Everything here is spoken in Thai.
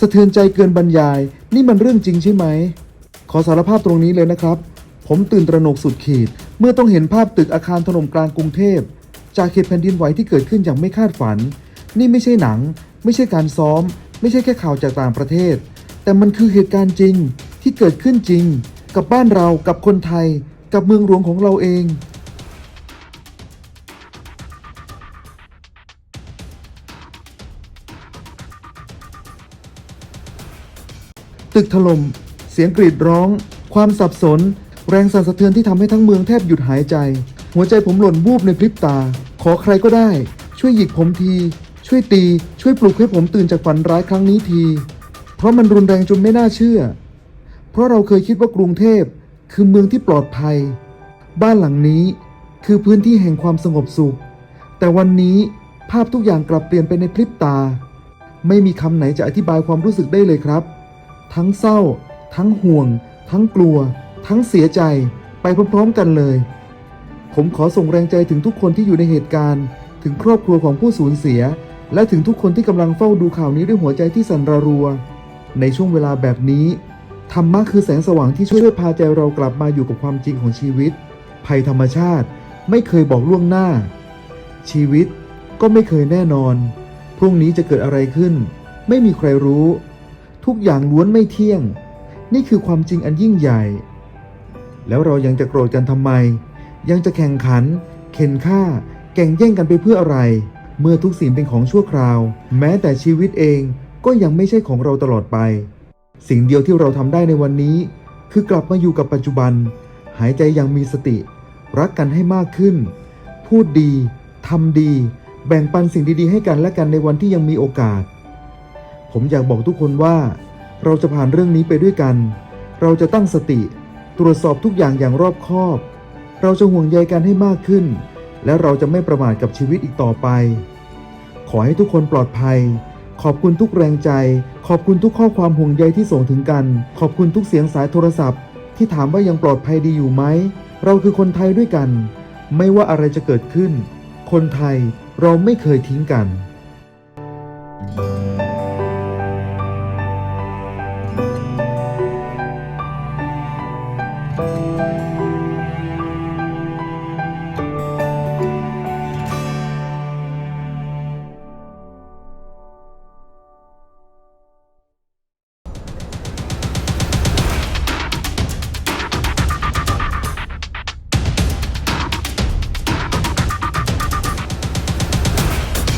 สะเทือนใจเกินบรรยาย นี่มันเรื่องจริงใช่ไหม ขอสารภาพตรงนี้เลยนะครับ ผมตื่นตระหนกสุดขีด เมื่อต้องเห็นภาพตึกอาคารถล่มกลางกรุงเทพ จากเหตุแผ่นดินไหวที่เกิดขึ้นอย่างไม่คาดฝัน นี่ไม่ใช่หนัง ไม่ใช่การซ้อม ไม่ใช่แค่ข่าวจากต่างประเทศ แต่มันคือเหตุการณ์จริงที่เกิดขึ้นจริง กับบ้านเรากับคนไทย กับเมืองหลวงของเราเอง ตึกถล่ม เสียงกรีดร้อง ความสับสน แรงสั่นสะเทือนที่ทำให้ทั้งเมืองแทบหยุดหายใจ หัวใจผมหล่นวูบในพริบตา ขอใครก็ได้ ช่วยหยิกผมที ช่วยตี ช่วยปลุกให้ผมตื่นจากฝันร้ายครั้งนี้ที เพราะมันรุนแรงจนไม่น่าเชื่อ เพราะเราเคยคิดว่ากรุงเทพคือเมืองที่ปลอดภัย บ้านหลังนี้คือพื้นที่แห่งความสงบสุข แต่วันนี้ภาพทุกอย่างกลับเปลี่ยนไปในพริบตา ไม่มีคำไหนจะอธิบายความรู้สึกได้เลยครับ ทั้งเศร้า ทั้งห่วง ทั้งกลัว ทั้งเสียใจไปพร้อมๆกันเลย ผมขอส่งแรงใจถึงทุกคนที่อยู่ในเหตุการณ์ ถึงครอบครัวของผู้สูญเสีย และถึงทุกคนที่กำลังเฝ้าดูข่าวนี้ด้วยหัวใจที่สั่นระรัว ในช่วงเวลาแบบนี้ธรรมะคือแสงสว่างที่ช่วยพาใจเรากลับมาอยู่กับความจริงของชีวิต ภัยธรรมชาติไม่เคยบอกล่วงหน้า ชีวิตก็ไม่เคยแน่นอน พรุ่งนี้จะเกิดอะไรขึ้น ไม่มีใครรู้ ทุกอย่างล้วนไม่เที่ยง นี่คือความจริงอันยิ่งใหญ่ แล้วเรายังจะโกรธกันทำไม ยังจะแข่งขัน เข็นฆ่า แก่งแย่งกันไปเพื่ออะไร เมื่อทุกสิ่งเป็นของชั่วคราว แม้แต่ชีวิตเองก็ยังไม่ใช่ของเราตลอดไป สิ่งเดียวที่เราทำได้ในวันนี้ คือกลับมาอยู่กับปัจจุบัน หายใจอย่างมีสติ รักกันให้มากขึ้น พูดดีทำดี แบ่งปันสิ่งดีๆ ให้กันและกันในวันที่ยังมีโอกาส ผมอยากบอกทุกคนว่า เราจะผ่านเรื่องนี้ไปด้วยกัน เราจะตั้งสติ ตรวจสอบทุกอย่างอย่างรอบคอบ เราจะห่วงใยกันให้มากขึ้น และเราจะไม่ประมาทกับชีวิตอีกต่อไป ขอให้ทุกคนปลอดภัย ขอบคุณทุกแรงใจ ขอบคุณทุกข้อความห่วงใยที่ส่งถึงกัน ขอบคุณทุกเสียงสายโทรศัพท์ ที่ถามว่ายังปลอดภัยดีอยู่ไหม เราคือคนไทยด้วยกัน ไม่ว่าอะไรจะเกิดขึ้น คนไทยเราไม่เคยทิ้งกัน